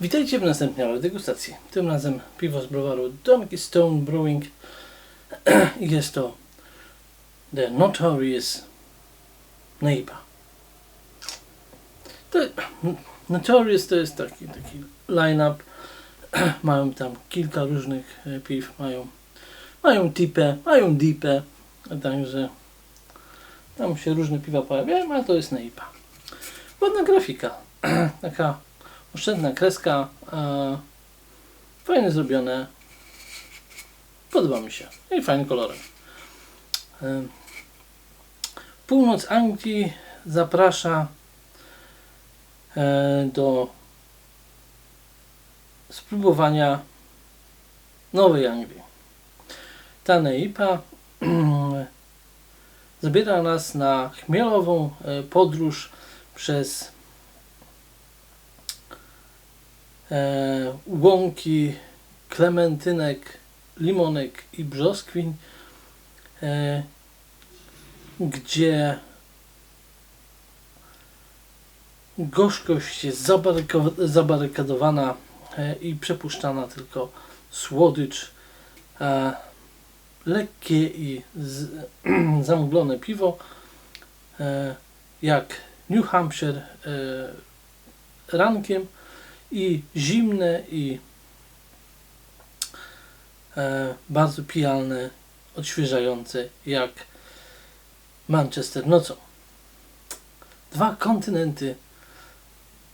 Witajcie w następnej degustacji. Tym razem piwo z browaru Donkey Stone Brewing. Jest to The Notorious Neighbor. To, Notorious to jest taki, taki line-up. Mają tam kilka różnych e, piw. Mają, mają tipę, mają dipę. Także tam się różne piwa pojawiają, a to jest Neipa. Ładna grafika. Taka oszczędna kreska. E, fajnie zrobione. Podoba mi się. I fajny kolorem. E, północ Anglii zaprasza e, do spróbowania Nowej Anglii. Ta Neipa zabiera nas na chmielową e, podróż przez e, łąki klementynek, limonek i brzoskwiń, e, gdzie gorzkość jest zabarykadowana e, i przepuszczana tylko słodycz, e, lekkie i zamglone piwo, e, jak New Hampshire e, rankiem i zimne i e, bardzo pijalne, odświeżające jak Manchester nocą. Dwa kontynenty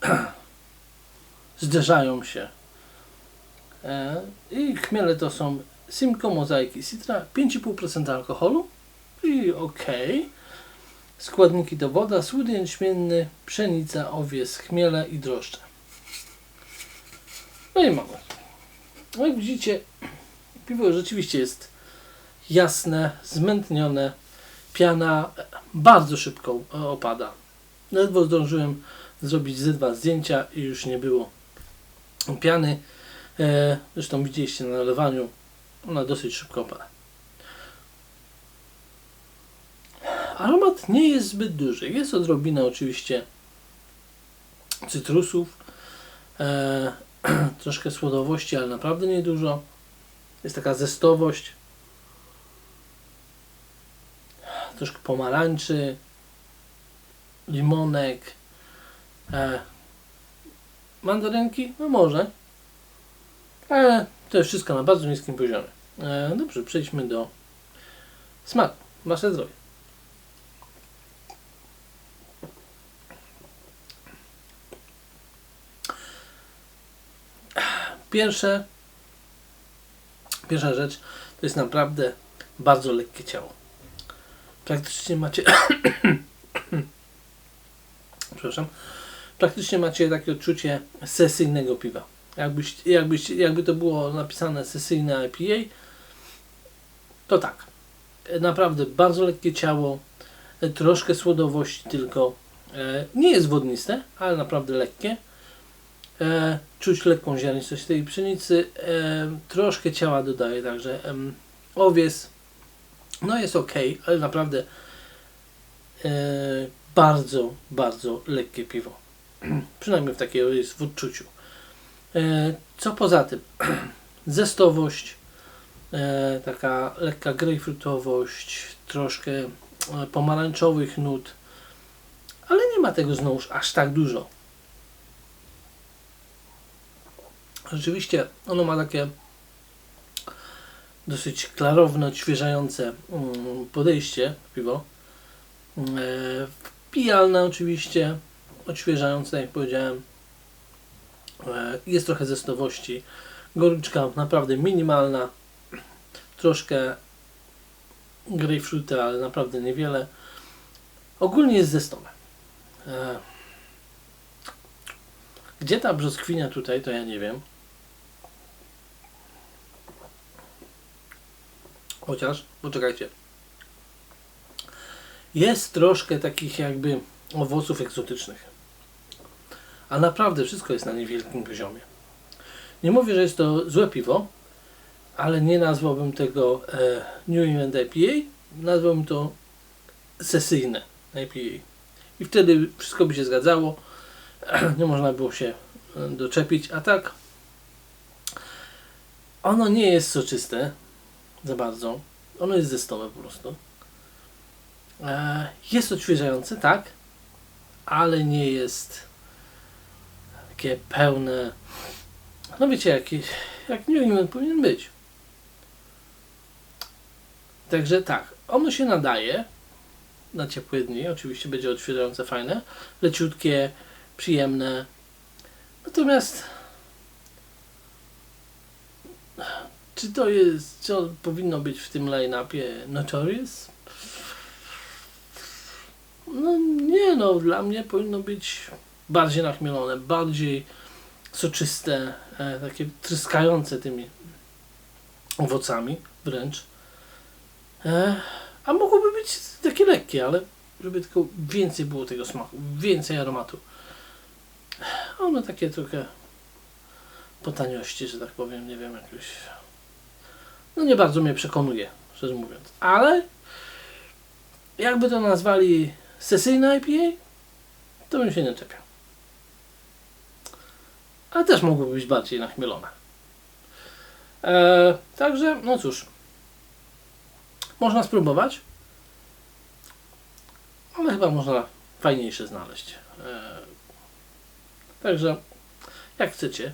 zderzają się. E, I chmiele to są Simcoe, Mozaik i Citra, 5,5% alkoholu i ok. Składniki to woda, słód jęczmienny, pszenica, owies, chmiele i drożdże. No i mamy. No jak widzicie, piwo rzeczywiście jest jasne, zmętnione. Piana bardzo szybko opada. Ledwo zdążyłem zrobić ze dwa zdjęcia i już nie było piany. E, zresztą widzieliście na nalewaniu, ona dosyć szybko opada. Aromat nie jest zbyt duży. Jest odrobina oczywiście cytrusów, e, troszkę słodowości, ale naprawdę niedużo. Jest taka zestowość, troszkę pomarańczy, limonek, e, mandarynki, no może, ale to jest wszystko na bardzo niskim poziomie. E, dobrze, przejdźmy do smaku. Wasze zdrowie. Pierwsze, pierwsza rzecz to jest naprawdę bardzo lekkie ciało. Praktycznie macie przepraszam, praktycznie macie takie odczucie sesyjnego piwa. Jakbyś, jakbyś, jakby to było napisane sesyjne IPA, to tak. Naprawdę bardzo lekkie ciało, troszkę słodowości tylko. E, nie jest wodniste, ale naprawdę lekkie. E, czuć lekką ziarnistość tej pszenicy. troszkę ciała dodaje, także owies no jest ok, ale naprawdę bardzo, bardzo lekkie piwo. Przynajmniej w takiego jest w odczuciu. E, co poza tym? Zestowość, e, taka lekka grejpfrutowość, troszkę e, pomarańczowych nut, ale nie ma tego znowuż aż tak dużo. Rzeczywiście ono ma takie dosyć klarowne, odświeżające mm, podejście piwo. Pijalne oczywiście, odświeżające, jak powiedziałem. E, jest trochę zestowości. Goryczka naprawdę minimalna. Troszkę grapefruita, ale naprawdę niewiele. Ogólnie jest zestowe. E, gdzie ta brzoskwinia tutaj, to ja nie wiem. Chociaż, poczekajcie. Jest troszkę takich jakby owoców egzotycznych. A naprawdę wszystko jest na niewielkim poziomie. Nie mówię, że jest to złe piwo, ale nie nazwałbym tego e, New England IPA, nazwałbym to sesyjne IPA. I wtedy wszystko by się zgadzało, nie można było się e, doczepić, a tak ono nie jest soczyste za bardzo. Ono jest zestowe po prostu. E, jest odświeżające, tak, ale nie jest takie pełne. No wiecie, jaki, jak England powinien być. Także tak, ono się nadaje na ciepłe dni. Oczywiście będzie odświeżające, fajne, leciutkie, przyjemne. Natomiast czy to jest, co powinno być w tym line-upie Notorious? No nie no, dla mnie powinno być bardziej nachmielone, bardziej soczyste, e, takie tryskające tymi owocami wręcz. E, a mogłoby być takie lekkie, ale żeby tylko więcej było tego smaku, więcej aromatu. Ono takie trochę po taniości, że tak powiem, nie wiem, jakoś... No nie bardzo mnie przekonuje, szczerze mówiąc. Ale jakby to nazwali sesyjne IPA, to bym się nie czepiał. Ale też mogłoby być bardziej nachmielone. Eee, także, no cóż. Można spróbować. Ale chyba można fajniejsze znaleźć. Eee, także, jak chcecie.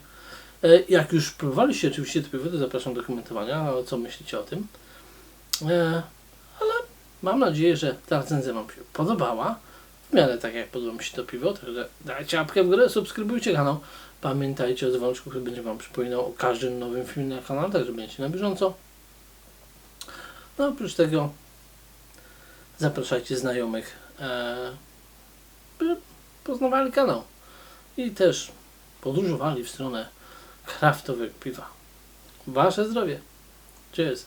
E, Jak już próbowaliście oczywiście te piwo, to zapraszam do komentowania, co myślicie o tym. E, Ale mam nadzieję, że ta recenzja Wam się podobała. W miarę tak jak podoba mi się to piwo, także dajcie łapkę w górę, subskrybujcie kanał. Pamiętajcie o dzwoneczku, który będzie Wam przypominał o każdym nowym filmie na kanale, także będziecie na bieżąco. No oprócz tego zapraszajcie znajomych, e, by poznawali kanał i też podróżowali w stronę kraftowego piwa. Wasze zdrowie. Cheers.